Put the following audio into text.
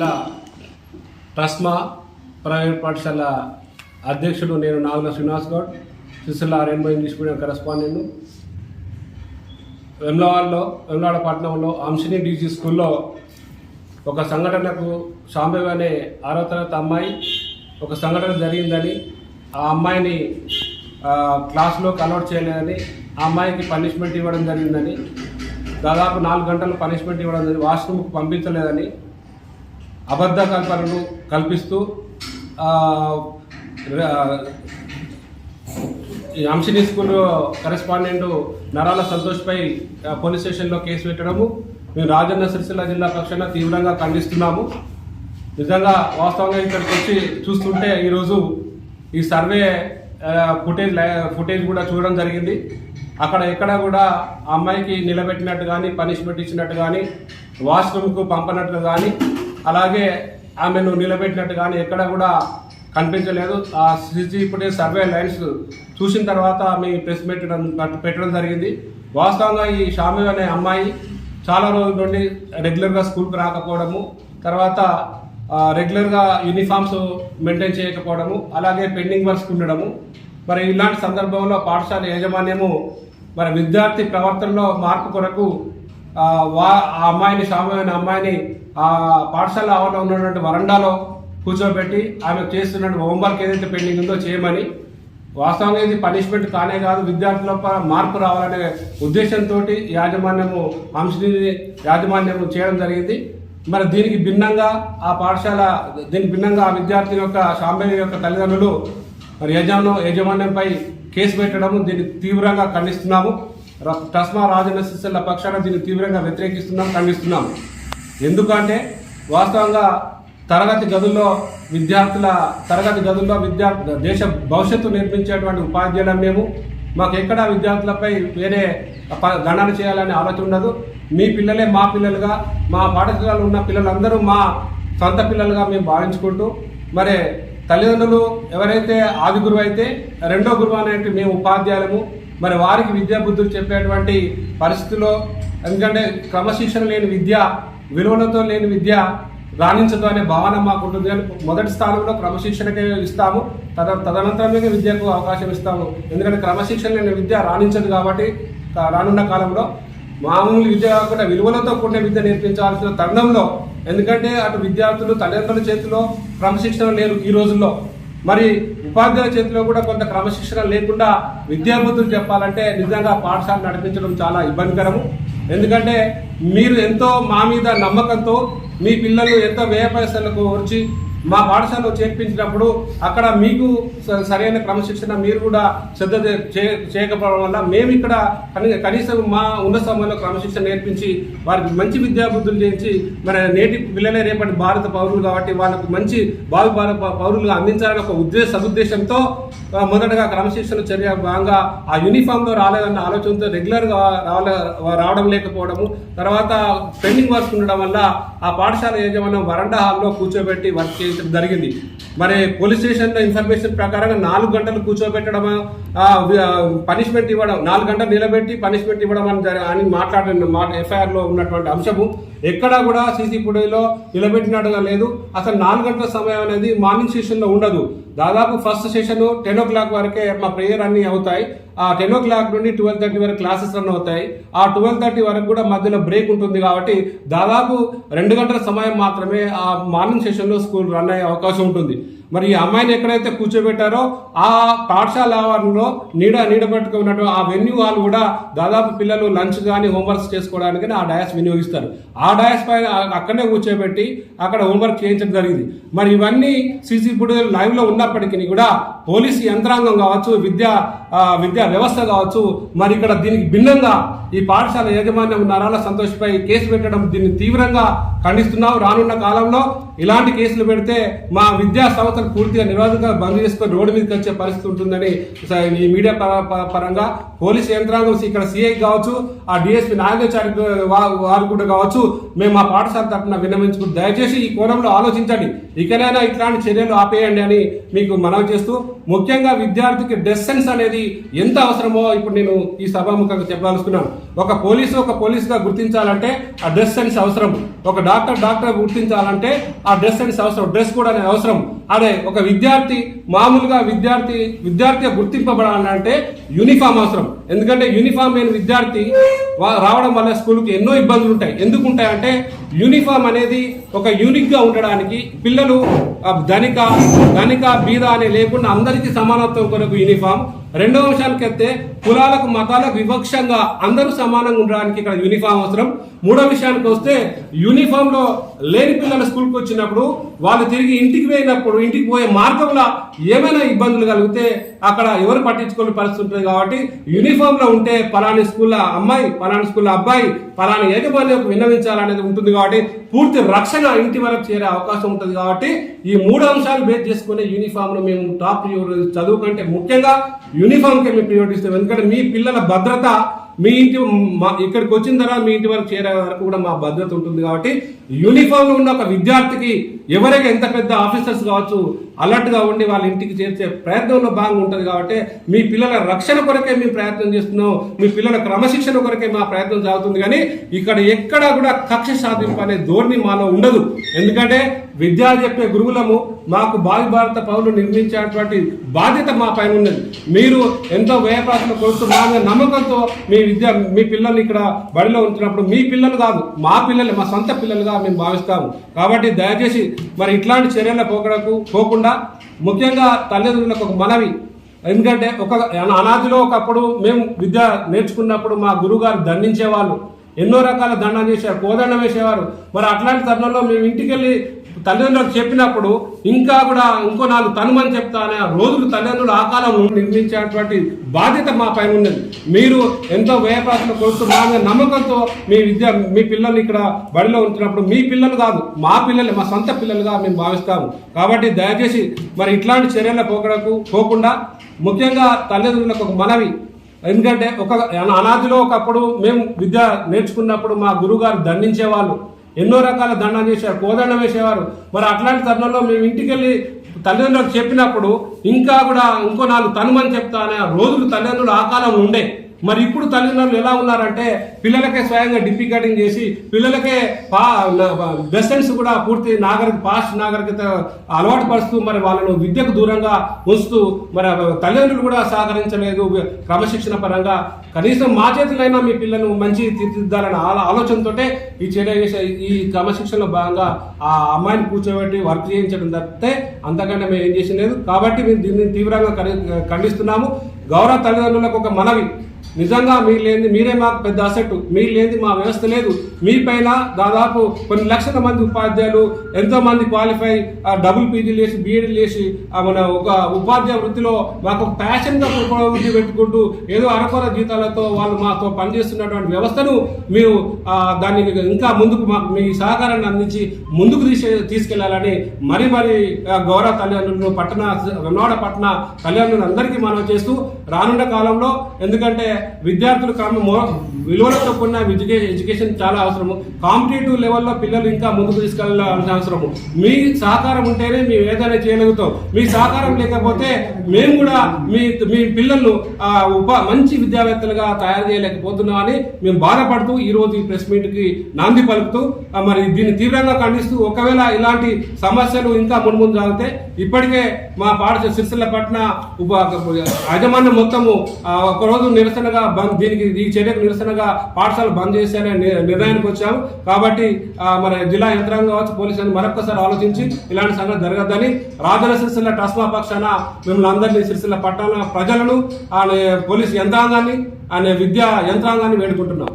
జిల్లా టస్మా ప్రైవేట్ పాఠశాల అధ్యక్షుడు నేను Nagula Srinivas Goud Sircilla rainbow English medium correspondent. వెమ్లవాడలో Vemulawada పట్టణంలో అంశిని డీజీ స్కూల్లో ఒక సంఘటనకు శాంబవి అనే ఆరో తరగతి అమ్మాయి ఒక సంఘటన జరిగిందని ఆ అమ్మాయిని ఆ, క్లాస్లోకి అలౌట్ చేయలేదని ఆ అమ్మాయికి పనిష్మెంట్ ఇవ్వడం జరిగిందని దాదాపు నాలుగు గంటలు పనిష్మెంట్ ఇవ్వడం జరిగింది వాష్రూమ్కి పంపించలేదని అబద్ధ కల్పనలు కల్పిస్తూ ఈ అంశిని స్కూల్ కరెస్పాండెంట్ నరాల సంతోష్పై పోలీస్ స్టేషన్లో కేసు పెట్టడము. మేము రాజన్న సిరిసిల్ల జిల్లా పక్షాన తీవ్రంగా ఖండిస్తున్నాము. నిజంగా వాస్తవంగా ఇక్కడికి వచ్చి చూస్తుంటే ఈరోజు ఈ సర్వే ఫుటేజ్ ఫుటేజ్ కూడా చూడడం జరిగింది. అక్కడ ఎక్కడ కూడా ఆ అమ్మాయికి నిలబెట్టినట్టు కానీ పనిష్మెంట్ ఇచ్చినట్టు కానీ వాష్రూమ్కు పంపనట్లు కానీ అలాగే ఆమెను నిలబెట్టినట్టు కానీ ఎక్కడ కూడా కనిపించలేదు. ఆ సిసి ఇప్పుడే సర్వే లైన్స్ చూసిన తర్వాత మీ ప్రెస్ పెట్టడం పెట్టడం జరిగింది. వాస్తవంగా ఈ షామి అనే అమ్మాయి చాలా రోజుల నుండి రెగ్యులర్గా స్కూల్కి రాకపోవడము తర్వాత రెగ్యులర్గా యూనిఫామ్స్ మెయింటైన్ చేయకపోవడము అలాగే పెండింగ్ వర్క్స్ ఉండడము. మరి ఇలాంటి సందర్భంలో పాఠశాల యాజమాన్యము మరి విద్యార్థి ప్రవర్తనలో మార్పు కొరకు వా ఆ అమ్మాయిని శామమైన అమ్మాయిని ఆ పాఠశాల ఆవరణ ఉన్నటువంటి వరండాలో కూర్చోబెట్టి ఆమె చేస్తున్నటువంటి హోంవర్క్ ఏదైతే పెండింగ్ ఉందో చేయమని వాస్తవంగా ఇది పనిష్మెంట్ కానే కాదు విద్యార్థుల మార్పు రావాలనే ఉద్దేశంతో యాజమాన్యము అంశని యాజమాన్యము చేయడం జరిగింది. మరి దీనికి భిన్నంగా ఆ పాఠశాల దీనికి భిన్నంగా ఆ విద్యార్థి యొక్క శాంబవి యొక్క తల్లిదండ్రులు మరి యజమానం యాజమాన్యంపై కేసు పెట్టడము దీన్ని తీవ్రంగా ఖండిస్తున్నాము. టస్మా రాజన్న సిస్టర్ల పక్షాన దీన్ని తీవ్రంగా వ్యతిరేకిస్తున్నాం ఖండిస్తున్నాము. ఎందుకంటే వాస్తవంగా తరగతి గదుల్లో విద్యార్థుల తరగతి గదుల్లో విద్యార్థు దేశ భవిష్యత్తు నిర్మించేటువంటి ఉపాధ్యాయులం మేము. మాకు ఎక్కడ విద్యార్థులపై వేరే ప- గణన చేయాలనే ఆలోచన ఉండదు. మీ పిల్లలే మా పిల్లలుగా మా పాఠశాలలో ఉన్న పిల్లలందరూ మా సొంత పిల్లలుగా మేము భావించుకుంటూ మరి తల్లిదండ్రులు ఎవరైతే ఆది గురువు అయితే రెండో గురువు అనేటువంటి మేము ఉపాధ్యాయులము. మరి వారికి విద్యా బుద్ధులు చెప్పేటువంటి పరిస్థితిలో ఎందుకంటే క్రమశిక్షణ లేని విద్య విలువలతో లేని విద్య రాణించదు అనే భావన మాకు ఉంటుంది. కానీ మొదటి స్థానంలో క్రమశిక్షణకే ఇస్తాము. తద తదనంతరమే విద్యకు అవకాశం ఇస్తాము. ఎందుకంటే క్రమశిక్షణ లేని విద్య రాణించదు కాబట్టి కా- రానున్న కాలంలో మామూలు విద్య కాకుండా విలువలతో కూడిన విద్య నేర్పించాల్సిన తరుణంలో ఎందుకంటే అటు విద్యార్థులు తల్లిదండ్రుల చేతిలో క్రమశిక్షణ లేరు ఈ రోజుల్లో. మరి ఉపాధ్యాయుల చేతిలో కూడా కొంత క్రమశిక్షణ లేకుండా విద్యాబుద్ధులు చెప్పాలంటే నిజంగా పాఠశాల నడిపించడం చాలా ఇబ్బందికరము. ఎందుకంటే మీరు ఎంతో మా మీద నమ్మకంతో మీ పిల్లలు ఎంతో వ్యయ పైసలకు వచ్చి మా పాఠశాలలో చేర్పించినప్పుడు అక్కడ మీకు సరైన క్రమశిక్షణ మీరు కూడా శ్రద్ధ చే- చేయకపోవడం వల్ల మేము ఇక్కడ కనీసం మా ఉన్న సమయంలో క్రమశిక్షణ నేర్పించి వారికి మంచి విద్యాబుద్ధులు చేయించి మన నేటి పిల్లలే రేపటి భారత పౌరులు కాబట్టి వాళ్ళకు మంచి భావి భారత పౌరులుగా అందించాలని ఒక ఉద్దేశ సదుద్దేశంతో మొదటగా క్రమశిక్షణ చర్య భాగంగా ఆ యూనిఫామ్లో రాలేదన్న ఆలోచనతో రెగ్యులర్గా రాలే రావడం లేకపోవడము తర్వాత పెండింగ్ వర్క్ ఉండడం వల్ల ఆ పాఠశాల యజమానం వరండా హాల్లో కూర్చోబెట్టి వర్క్ చేయించడం జరిగింది. మరి పోలీస్ స్టేషన్లో ఇన్ఫర్మేషన్ ప్రకారంగా నాలుగు గంటలు కూర్చోబెట్టడం పనిష్మెంట్ ఇవ్వడం నాలుగు గంటలు నిలబెట్టి పనిష్మెంట్ ఇవ్వడం అని అని మాట్లాడిన ఎఫ్ఐఆర్లో ఉన్నటువంటి అంశము. ఎక్కడా కూడా సీసీ ఫుటేజ్లో నిలబెట్టినట్టుగా లేదు. అసలు నాలుగు గంటల సమయం అనేది మార్నింగ్ సెషన్లో ఉండదు. దాదాపు first session ten o'clock వరకే మా ప్రేయర్ అన్ని అవుతాయి. ఆ టెన్ ఓ క్లాక్ నుండి ట్వెల్వ్ థర్టీ వరకు క్లాసెస్ రన్ అవుతాయి. ఆ ట్వెల్వ్ థర్టీ వరకు కూడా మధ్యలో బ్రేక్ ఉంటుంది కాబట్టి దాదాపు రెండు గంటల సమయం మాత్రమే ఆ మార్నింగ్ సెషన్లో స్కూల్ రన్ అయ్యే అవకాశం ఉంటుంది. మరి ఈ అమ్మాయిని ఎక్కడైతే కూర్చోబెట్టారో ఆ పాఠశాల ఆవరణలో నీడ నీడ పట్టుకున్నట్టు ఆ వెన్యూ వాళ్ళు కూడా దాదాపు పిల్లలు లంచ్ కానీ హోంవర్క్స్ చేసుకోవడానికి ఆ డయాస్ వినియోగిస్తారు. ఆ డయాస్ పైన అక్కడనే కూర్చోబెట్టి అక్కడ హోంవర్క్ చేయించడం జరిగింది. మరి ఇవన్నీ సీసీ ఫుటేజ్ లైవ్లో ఉన్నప్పటికీ కూడా పోలీసు యంత్రాంగం కావచ్చు విద్యా విద్యా వ్యవస్థ కావచ్చు మరి ఇక్కడ దీనికి భిన్నంగా ఈ పాఠశాల యాజమాన్యం నరాల సంతోష్పై కేసు పెట్టడం దీన్ని తీవ్రంగా ఖండిస్తున్నాం. రానున్న కాలంలో ఇలాంటి కేసులు పెడితే మా విద్యా సంస్థలు పూర్తిగా నిరోధకంగా బంద్ చేసుకొని రోడ్డు మీదకి వచ్చే పరిస్థితి ఉంటుందని ఈ మీడియా పర- పరంగా పోలీస్ యంత్రాంగం ఇక్కడ సిఐ కావచ్చు ఆ డిఎస్పీ నాగేశ్వరి వారు కూడా కావచ్చు మేము మా పాఠశాల తరఫున విన్నవించుకుని దయచేసి ఈ కోణంలో ఆలోచించండి. ఇకనైనా ఇట్లాంటి చర్యలు ఆపేయండి అని మీకు మనవి చేస్తూ ముఖ్యంగా విద్యార్థికి డ్రెస్ సెన్స్ అనేది ఎంత అవసరమో ఇప్పుడు నేను ఈ సభాముఖంగా చెప్పదలుచుకున్నాను. ఒక పోలీసు ఒక పోలీసుగా గుర్తించాలంటే ఆ డ్రెస్ సెన్స్ అవసరం. ఒక డాక్టర్ డాక్టర్ గుర్తించాలంటే ఆ ఆ డ్రెస్ అనేసి అవసరం. డ్రెస్ కూడా అనేది అవసరం. అదే ఒక విద్యార్థి మామూలుగా విద్యార్థి విద్యార్థిగా గుర్తింపబడాలంటే యూనిఫామ్ అవసరం. ఎందుకంటే యూనిఫామ్ లేని విద్యార్థి రావడం వల్ల స్కూల్కి ఎన్నో ఇబ్బందులు ఉంటాయి. ఎందుకు ఉంటాయంటే యూనిఫామ్ అనేది ఒక యూనిక్గా ఉండడానికి పిల్లలు ధనిక ధనిక బీద అనే లేకుండా అందరికీ సమానత్వం కొరకు యూనిఫామ్ రెండవ అంశానికి వస్తే కులాలకు మతాలకు వివక్షంగా అందరూ సమానంగా ఉండడానికి ఇక్కడ యూనిఫామ్ అవసరం. మూడో విషయానికి వస్తే యూనిఫామ్లో లేని పిల్లలు స్కూల్కి వచ్చినప్పుడు వాళ్ళు తిరిగి ఇంటికి పోయినప్పుడు ఇంటికి పోయే మార్గంలో ఏమైనా ఇబ్బందులు కలిగితే అక్కడ ఎవరు పట్టించుకునే పరిస్థితి ఉంటుంది కాబట్టి యూనిఫామ్లో ఉంటే పలాని స్కూల్లో అమ్మాయి పలాని స్కూల్లో అబ్బాయి పలాని యజమాని విన్నవించాలనేది ఉంటుంది కాబట్టి పూర్తి రక్షణ ఇంటి వరకు చేరే అవకాశం ఉంటుంది కాబట్టి ఈ మూడు అంశాలు బేస్ చేసుకునే యూనిఫామ్ మేము టాప్ చదువు కంటే ముఖ్యంగా యూనిఫామ్కి మేము ప్రియోరిటీ ఇస్తాం. ఎందుకంటే మీ పిల్లల భద్రత మీ ఇంటి మా ఇక్కడికి వచ్చిన తర్వాత మీ ఇంటి వరకు చేరే వరకు కూడా మా భద్రత ఉంటుంది కాబట్టి యూనిఫామ్లో ఉన్న ఒక విద్యార్థికి ఎవరైనా ఎంత పెద్ద ఆఫీసర్స్ కావచ్చు అలర్ట్గా ఉండి వాళ్ళ ఇంటికి చేర్చే ప్రయత్నంలో భాగంగా ఉంటుంది కాబట్టి మీ పిల్లల రక్షణ కొరకే మేము ప్రయత్నం చేస్తున్నాం మీ పిల్లల క్రమశిక్షణ కొరకే మా ప్రయత్నం సాగుతుంది. కానీ ఇక్కడ ఎక్కడా కూడా కక్ష సాధింపు అనే ధోరణి మాలో ఉండదు. ఎందుకంటే విద్య చెప్పే గురువులము మాకు భావి భారత పౌరులు నిర్మించేటువంటి బాధ్యత మా పైన ఉన్నది. మీరు ఎంతో వ్యయప్రాసన కొడుతూ మా నమ్మకంతో మీ విద్య మీ పిల్లల్ని ఇక్కడ బడిలో ఉంచినప్పుడు మీ పిల్లలు కాదు మా పిల్లలు మా సొంత పిల్లలుగా మేము భావిస్తాము. కాబట్టి దయచేసి మరి ఇట్లాంటి చర్యల పోకడకు పోకుండా ముఖ్యంగా తల్లిదండ్రులకు ఒక మనవి. ఎందుకంటే ఒక అనాదిలో ఒకప్పుడు మేము విద్య నేర్చుకున్నప్పుడు మా గురువుగారు దండించేవాళ్ళు. ఎన్నో రకాల దండం చేశారు కోదండం వేసేవారు. మరి అట్లాంటి తరుణంలో మేము ఇంటికి వెళ్ళి తల్లిదండ్రులకు చెప్పినప్పుడు ఇంకా కూడా ఇంకో నాలుగు తనుమని చెప్తానే ఆ రోజులు తల్లిదండ్రులు ఆ కాలంలో నిర్మించేటువంటి బాధ్యత మా పైన ఉన్నది. మీరు ఎంతో వ్యయప్రాసన కొడుతూ మా నమ్మకంతో మీ విద్య మీ పిల్లల్ని ఇక్కడ బడిలో ఉంచినప్పుడు మీ పిల్లలు కాదు మా పిల్లలు మా సొంత పిల్లలుగా మేము భావిస్తాము. కాబట్టి దయచేసి మరి ఇట్లాంటి చర్యల పోకడకు పోకుండా ముఖ్యంగా తల్లిదండ్రులకు ఒక మనవి. ఎందుకంటే ఒక అనాదిలో ఒకప్పుడు మేము విద్య నేర్చుకున్నప్పుడు మా గురువుగారు దండించేవాళ్ళు. ఎన్నో రకాల దండం చేశారు కోదండం వేసేవారు. మరి అట్లాంటి తరుణంలో మేము ఇంటికి వెళ్ళి తల్లిదండ్రులకు చెప్పినప్పుడు ఇంకా కూడా ఇంకో నాలుగు తనుమని చెప్తా అనే ఆ రోజులు తల్లిదండ్రులు ఆ కాలంలో ఉండే. మరి ఇప్పుడు తల్లిదండ్రులు ఎలా ఉన్నారంటే పిల్లలకే స్వయంగా డిప్పి కటింగ్ చేసి పిల్లలకే పా వెస్టర్న్స్ కూడా పూర్తి నాగరిక పాస్ట్ నాగరికత అలవాటు పరుస్తూ మరి వాళ్ళను విద్యకు దూరంగా ఉంచుతూ మరి తల్లిదండ్రులు కూడా సహకరించలేదు క్రమశిక్షణ పరంగా. కనీసం మా చేతులైనా మీ పిల్లలను మంచి తీర్చిదిద్దాలన్న ఆలోచనతో ఈ చర్య ఈ క్రమశిక్షణలో భాగంగా ఆ అమ్మాయిని కూర్చోబెట్టి వర్క్ చేయించడం తప్పితే అంతకంటే మేము ఏం చేసిన లేదు. కాబట్టి మేము దీన్ని తీవ్రంగా ఖండిస్తున్నాము. గౌరవ తల్లిదండ్రులకు ఒక మనవి. నిజంగా మీరు లేని మీరే మాకు పెద్ద అసెట్ మీరు లేని మా వ్యవస్థ లేదు. మీ పైన దాదాపు కొన్ని లక్షల మంది ఉపాధ్యాయులు ఎంతో మంది క్వాలిఫై డబుల్ పీజీలు చేసి బీఎడ్లు చేసి మన ఒక ఉపాధ్యాయ వృత్తిలో మాకు ఒక ప్యాషన్గా వృత్తి పెట్టుకుంటూ ఏదో అరకొర జీతాలతో వాళ్ళు మాతో పనిచేస్తున్నటువంటి వ్యవస్థను మీరు దాన్ని ఇంకా ముందుకు మా మీ సహకారాన్ని అందించి ముందుకు తీసే తీసుకెళ్ళాలని మరి మరి గౌరవ తల్లిదండ్రులు పట్టణ వెన్నోడ పట్టణ తల్లిదండ్రులు అందరికీ మనం చేస్తూ రానున్న కాలంలో ఎందుకంటే విద్యార్థులు క్రమ మో- విలువలతో కూడిన ఎడ్యుకే- ఎడ్యుకేషన్ చాలా అవసరము. కాంపిటేటివ్ లెవెల్లో పిల్లలు ఇంకా ముందుకు తీసుకెళ్ళాల్సిన అవసరము. మీ సహకారం ఉంటేనే మేము ఏదైనా చేయగలుగుతాం. మీ సహకారం లేకపోతే మేము కూడా మీ మీ పిల్లలను ఉప మంచి విద్యావేత్తలుగా తయారు చేయలేకపోతున్నామని మేము బాధపడుతూ ఈరోజు ఈ ప్రెస్ మీట్కి నాంది పలుకుతూ మరి దీన్ని తీవ్రంగా ఖండిస్తూ ఒకవేళ ఇలాంటి సమస్యలు ఇంకా మున్ముందు జరిగితే ఇప్పటికే మా పాఠశాల సిరిసిల్ల పట్ల ఉప యాజమాన్యం మొత్తము ఆ, ఒక రోజు నిరసనగా దీనికి ఈ చర్యకు నిరసనగా పాఠశాల బంద్ చేశారనే ని- నిర్ణయానికి వచ్చాము. కాబట్టి మరి మన జిల్లా యంత్రాంగం కావచ్చు పోలీసులను మరొకసారి ఆలోచించి ఇలాంటి సంఘటన జరగద్దని రాజన సిరిసిల్ల టస్మా పక్షాన మిమ్మల్ని అందరినీ సిరిసిల్ల పట్టణ ప్రజలను ఆ పోలీసు యంత్రాంగాన్ని అనే విద్యా యంత్రాంగాన్ని వేడుకుంటున్నాం.